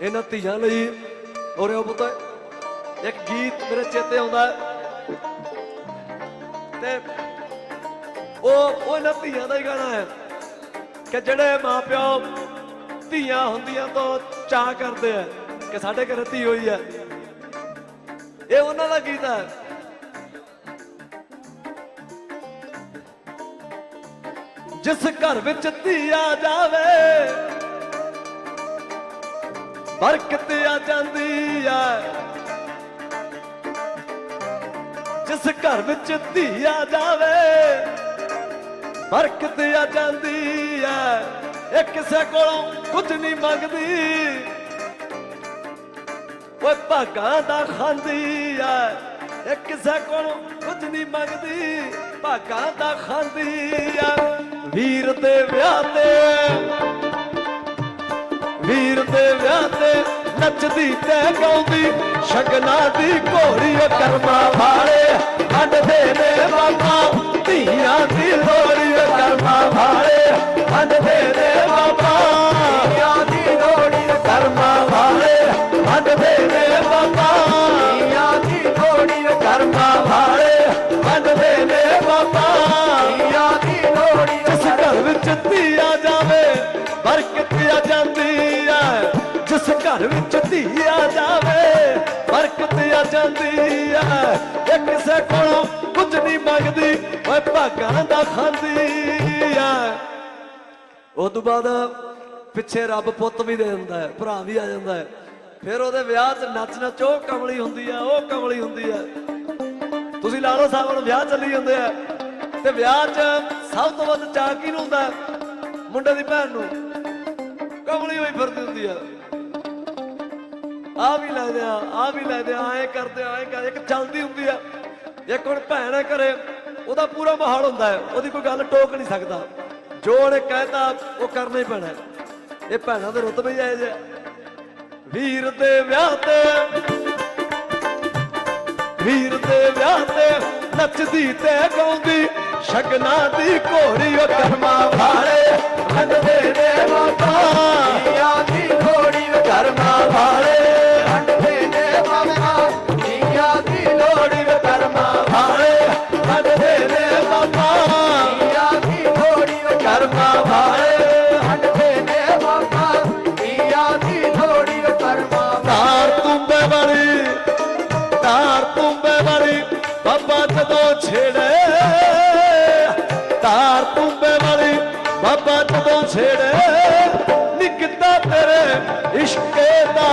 ਇਹਨਾਂ ਧੀਆਂ ਲਈ। ਔਰੇ ਪੁੱਤ, ਇੱਕ ਗੀਤ ਮੇਰੇ ਚੇਤੇ ਆਉਂਦਾ ਹੈ। ਤੇ ਉਹ ਉਹ ਇਹਨਾਂ ਧੀਆਂ ਦਾ ਹੀ ਗਾਣਾ ਹੈ ਕਿ ਜਿਹੜੇ ਮਾਪਿਓ ਧੀਆਂ ਹੁੰਦੀਆਂ ਤੋਂ ਚਾਹ ਕਰਦੇ ਆ ਕਿ ਸਾਡੇ ਘਰੇ ਧੀ ਹੋਈ ਹੈ। ਇਹ ਉਹਨਾਂ ਦਾ ਗੀਤ ਹੈ। ਜਿਸ ਘਰ ਵਿੱਚ ਧੀ ਆ ਜਾਵੇ ਬਰਕਤ ਆ ਜਾਂਦੀ ਆ। ਜਿਸ ਘਰ ਵਿੱਚ ਧੀ ਆ ਜਾਵੇ, ਬਰਕਤ ਆ ਜਾਂਦੀ ਆ। ਇਹ ਕਿਸੇ ਕੋਲੋਂ ਕੁਝ ਨਹੀਂ ਮੰਗਦੀ। ਓਏ ਭਾਗਾਂ ਦਾ ਖਾਂਦੀ ਆ। ਇਹ ਕਿਸੇ ਕੋਲੋਂ ਕੁਝ ਨਹੀਂ ਮੰਗਦੀ। ਭਾਗਾਂ ਦਾ ਖਾਂਦੀ ਆ। ਵੀਰ ਦੇ ਵਿਆਹ ਤੇ ਵੀਰ ਦੇ ਵਿਆਹ ਤੇ ਨੱਚਦੀ ਤੇ ਗਾਉਂਦੀ, ਸ਼ਗਨਾ ਦੀ ਘੋੜੀ ਕਰਮਾ ਵਾਲੇ ਵੰਡਦੇ ਨੇ ਬਾਬਾ। ਘਰ ਵਿੱਚ ਧੀ ਆ ਜਾਵੇ, ਬਰਕਤ ਆ ਜਾਂਦੀ ਆ। ਇਹ ਕਿਸੇ ਕੋਲੋਂ ਕੁਝ ਨਹੀਂ ਮੰਗਦੀ, ਓਏ ਭਾਗਾਂ ਦਾ ਖਾਂਦੀ ਆ। ਉਸ ਤੋਂ ਬਾਅਦ ਪਿੱਛੇ ਰੱਬ ਪੁੱਤ ਵੀ ਦੇ ਦਿੰਦਾ ਹੈ, ਭਰਾ ਵੀ ਆ ਜਾਂਦਾ ਹੈ। ਫਿਰ ਉਹਦੇ ਵਿਆਹ 'ਚ ਨੱਚ ਨੱਚ ਉਹ ਕਮਲੀ ਹੁੰਦੀ ਆ ਉਹ ਕਮਲੀ ਹੁੰਦੀ ਆ ਤੁਸੀਂ ਲਾ ਲਓ ਸਾਹਿਬ ਹੁਣ ਵਿਆਹ ਚੱਲੀ ਜਾਂਦੇ ਆ ਤੇ ਵਿਆਹ 'ਚ ਸਭ ਤੋਂ ਵੱਧ ਚਾਅ ਕਿਹਨੂੰ ਹੁੰਦਾ ਮੁੰਡੇ ਦੀ ਭੈਣ ਨੂੰ। ਕਮਲੀ ਹੋਈ ਫਿਰਦੀ ਹੁੰਦੀ ਆ ਆ ਵੀ ਲੈਦੇ ਆ ਆ ਵੀ ਲੈਦੇ ਆ ਐ ਕਰਦੇ ਆ ਐ ਕਰ ਇੱਕ ਚੱਲਦੀ ਹੁੰਦੀ ਆ। ਇੱਕ ਹੁਣ ਭੈਣ ਹੈ ਘਰੇ, ਉਹਦਾ ਪੂਰਾ ਮਾਹੌਲ ਹੁੰਦਾ ਹੈ, ਉਹਦੀ ਕੋਈ ਗੱਲ ਟੋਕ ਨਹੀਂ ਸਕਦਾ। ਜੋ ਉਹਨੇ ਕਹਿਤਾ, ਉਹ ਕਰਨਾ ਹੀ ਪੈਣਾ ਇਹ ਭੈਣਾਂ ਦੇ ਰੁਤਬੇ ਹੀ ਆਏ ਵੀਰ ਦੇ ਵਿਆਹ ਤੇ, ਵੀਰ ਦੇ ਵਿਆਹ ਤੇ ਨੱਚਦੀ ਤੇ ਗਾਉਂਦੀ, ਸ਼ਗਨਾ ਦੀ ਘੋੜੀ ਓ ਕਰਮਾ ਵਾਲੇ ਹੰਡਦੇ ਨੇ ਬਾਬਾ ਦੀਆਂ ਦੀ ਘੋੜੀ ਓ ਕਰਮਾ ਵਾਲੇ ਬਾਬਾ ਜਦੋਂ ਛੇੜੇ ਨਿਕਦਾ ਤੇਰੇ ਇਸ਼ਕੇ ਦਾ